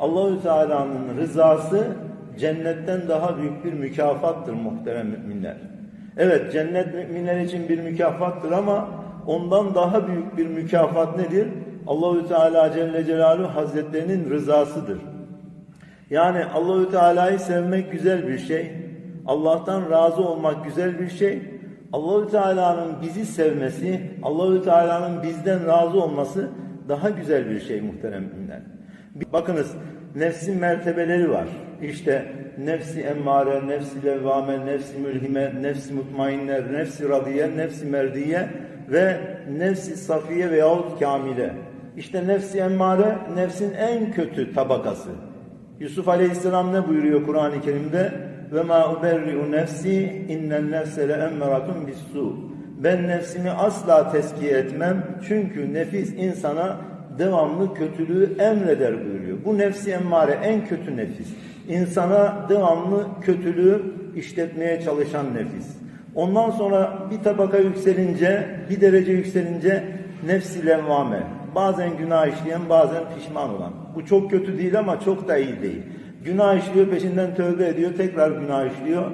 Allahü Teala'nın rızası cennetten daha büyük bir mükafattır muhterem müminler. Evet cennet müminler için bir mükafattır ama ondan daha büyük bir mükafat nedir? Allahü Teala Celle Celaluhu Hazretlerinin rızasıdır. Yani Allahü Teala'yı sevmek güzel bir şey. Allah'tan razı olmak güzel bir şey. Allahü Teala'nın bizi sevmesi, Allahü Teala'nın bizden razı olması daha güzel bir şey muhterem müminler. Bakınız nefsin mertebeleri var. İşte nefsi emmare, nefsi levvame, nefsi mülhime, nefsi mutmainne, nefsi radiye, nefsi merdiye ve nefsi safiye veyahut kamile. İşte nefsi emmare nefsin en kötü tabakası. Yusuf Aleyhisselam ne buyuruyor Kur'an-ı Kerim'de? Ve ma uberri'u nefsi innen nefse le emmeratun bis-su. Ben nefsimi asla tezkiye etmem çünkü nefis insana devamlı kötülüğü emreder buyuruyor. Bu nefsi emmare en kötü nefis. İnsana devamlı kötülüğü işletmeye çalışan nefis. Ondan sonra bir tabaka yükselince, bir derece yükselince nefsi levvame. Bazen günah işleyen, bazen pişman olan. Bu çok kötü değil ama çok da iyi değil. Günah işliyor, peşinden tövbe ediyor, tekrar günah işliyor.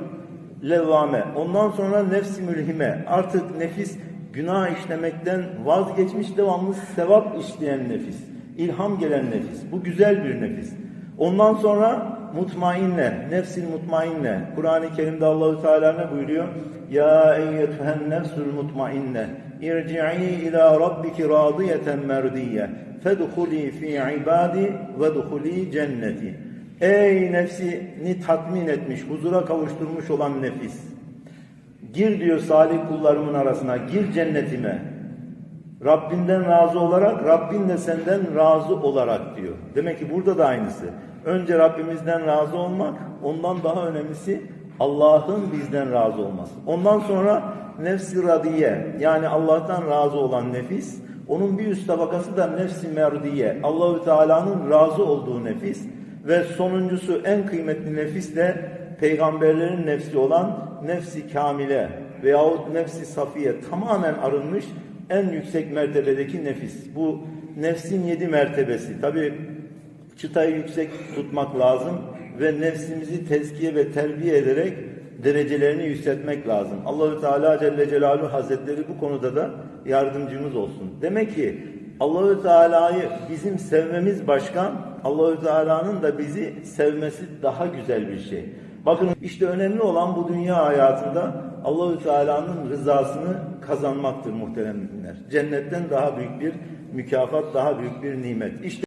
Levvame. Ondan sonra nefsi mülhime. Artık nefis günah işlemekten vazgeçmiş, devamlı sevap işleyen nefis. İlham gelen nefis. Bu güzel bir nefis. Ondan sonra mutmainne, nefsil mutmainne. Kur'an-ı Kerim'de Allahü Teala ne buyuruyor? Ya eyyetühen nefsul mutmainne irci'i ila rabbiki radiyeten merdiye fedhuli fi ibadi ve dhuli cenneti. Ey nefsini tatmin etmiş, huzura kavuşturmuş olan nefis. Gir diyor salih kullarımın arasına, gir cennetime. Rabbinden razı olarak, Rabbin de senden razı olarak diyor. Demek ki burada da aynısı. Önce Rabbimizden razı olmak, ondan daha önemlisi Allah'ın bizden razı olması. Ondan sonra nefsi radiye, yani Allah'tan razı olan nefis, onun bir üst tabakası da nefsi merdiye, Allahü Teala'nın razı olduğu nefis ve sonuncusu en kıymetli nefis de peygamberlerin nefsi olan nefsi kamile veyahut nefsi safiye tamamen arınmış en yüksek mertebedeki nefis. Bu nefsin yedi mertebesi. Tabi çıtayı yüksek tutmak lazım ve nefsimizi tezkiye ve terbiye ederek derecelerini yükseltmek lazım. Allahü Teala Celle Celaluhu Hazretleri bu konuda da yardımcımız olsun. Demek ki Allahü Teala'yı bizim sevmemiz başka, Allahü Teala'nın da bizi sevmesi daha güzel bir şey. Bakın işte önemli olan bu dünya hayatında Allahü Teala'nın rızasını kazanmaktır muhterem. Cennetten daha büyük bir mükafat, daha büyük bir nimet. İşte